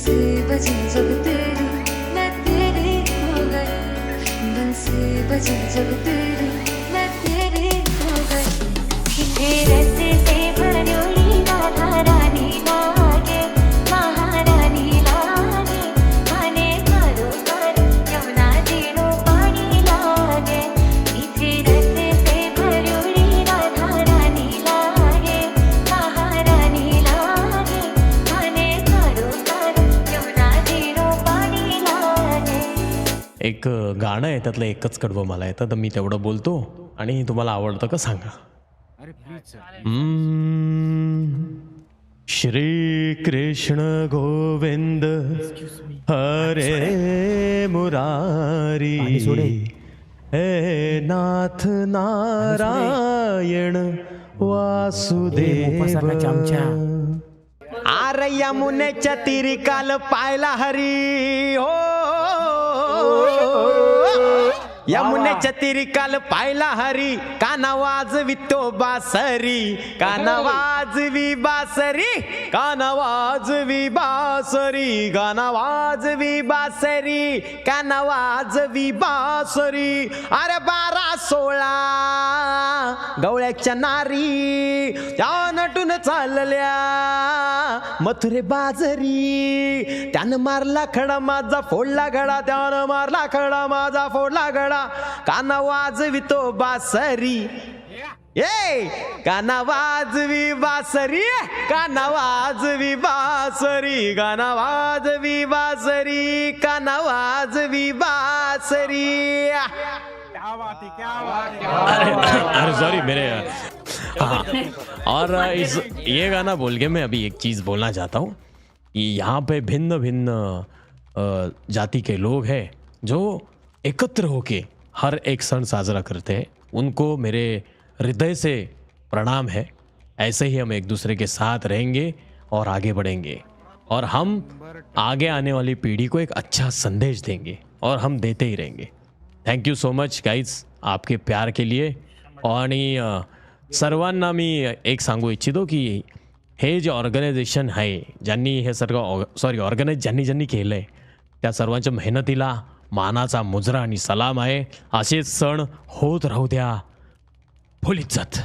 से बजे जब तेरी मैं तेरी हो गई। बन से बजे जब तेरी एक गाणं आहे त्यातलं एकच कडवं मला येतं तर मी तेवढं बोलतो आणि तुम्हाला आवडतं का सांगा. श्री कृष्ण गोविंद हरे मुरारी। हे नाथ नारायण वासुदेव। आर यमुनेच्या तिरी काल पायला हरी हो यमुनेच्या तिरी काल पायला हरी. काना वाजवितो बासरी. काना वाजवी बासरी. काना वाजवी बासरी. गाना वाजवी बासरी. काना वाजवी बासरी. अरे बारा सोळा. गवळ्याच्या नारी त्या नटून चालल्या. मथुरे बाजरी त्यानं मारला खडा माझा फोडला घडा त्यानं मारला खडा माझा फोडला घडा काना वाजवितो बासरी. ए काना वाजवी बासरी काना वाजवी बासरी गाना वाजवी बासरी काना वाजवी बासरी. अरे अरे सॉरी मेरे हाँ। और इस ये गाना बोल के मैं अभी एक चीज़ बोलना चाहता हूँ कि यहाँ पे भिन्न भिन्न जाति के लोग हैं जो एकत्र होके हर एक क्षण साजरा करते हैं। उनको मेरे हृदय से प्रणाम है। ऐसे ही हम एक दूसरे के साथ रहेंगे और आगे बढ़ेंगे। और हम आगे आने वाली पीढ़ी को एक अच्छा संदेश देंगे और हम देते ही रहेंगे। Thank you so much guys आपके प्यार के लिए. आणि सर्वांना मी एक सांगू इच्छितो की हे जे ऑर्गनायझेशन आहे ज्यांनी हे सर्व सॉरी ऑर्गनाईज ज्यांनी ज्यांनी केलं आहे त्या सर्वांच्या मेहनतीला मानाचा मुजरा आणि सलाम आहे. असेच सण होत राहू द्या. फुल इज्जत